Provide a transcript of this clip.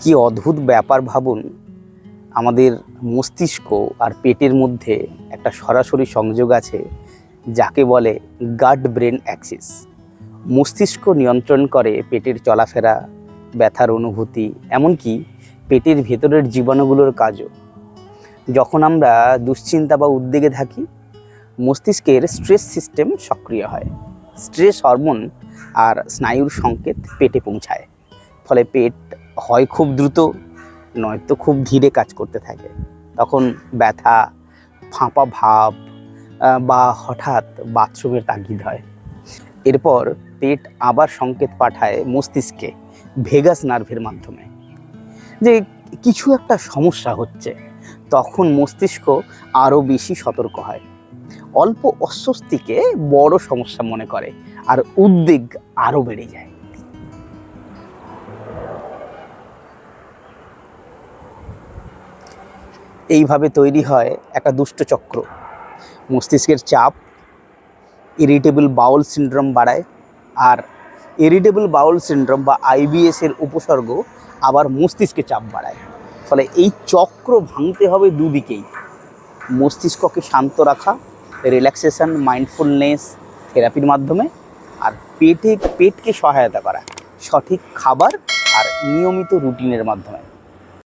কি অদ্ভুত ব্যাপার ভাবুন, আমাদের মস্তিষ্ক আর পেটের মধ্যে একটা সরাসরি সংযোগ আছে, যাকে বলে গাট ব্রেন অ্যাক্সিস মস্তিষ্ক নিয়ন্ত্রণ করে পেটের চলাফেরা, ব্যথার অনুভূতি, এমনকি পেটের ভেতরের জীবাণুগুলোর কাজও। যখন আমরা দুশ্চিন্তা বা উদ্বেগে থাকি, মস্তিষ্কের স্ট্রেস সিস্টেম সক্রিয় হয়। স্ট্রেস হরমোন আর স্নায়ুর সংকেত পেটে পৌঁছায়। ফলে পেট হয় খুব দ্রুত, নয়তো খুব ধীরে কাজ করতে থাকে। তখন ব্যথা, ফাঁপা ভাব বা হঠাৎ বাথরুমের তাগিদ হয়। এরপর পেট আবার সংকেত পাঠায় মস্তিষ্কে ভেগাস নার্ভের মাধ্যমে। যে কিছু একটা সমস্যা হচ্ছে, তখন মস্তিষ্ক আরও বেশি সতর্ক হয়। অল্প অস্বস্তিকে বড় সমস্যা মনে করে, আর উদ্বেগ আরও বেড়ে যায়। এইভাবে তৈরি হয় একটা দুষ্ট চক্র। মস্তিষ্কের চাপ ইরিটেবল বাউল সিনড্রোম বাড়ায় আর ইরিটেবল বাউল সিনড্রোম বা আইবিএস এর উপসর্গ আবার মস্তিষ্কে চাপ বাড়ায়। ফলে এই চক্র ভাঙতে হবে দুদিকেই। মস্তিষ্ককে শান্ত রাখা রিল্যাক্সেশন মাইন্ডফুলনেস থেরাপির মাধ্যমে আর পেটে, পেটকে সহায়তা করা, সঠিক খাবার আর নিয়মিত রুটিনের মাধ্যমে।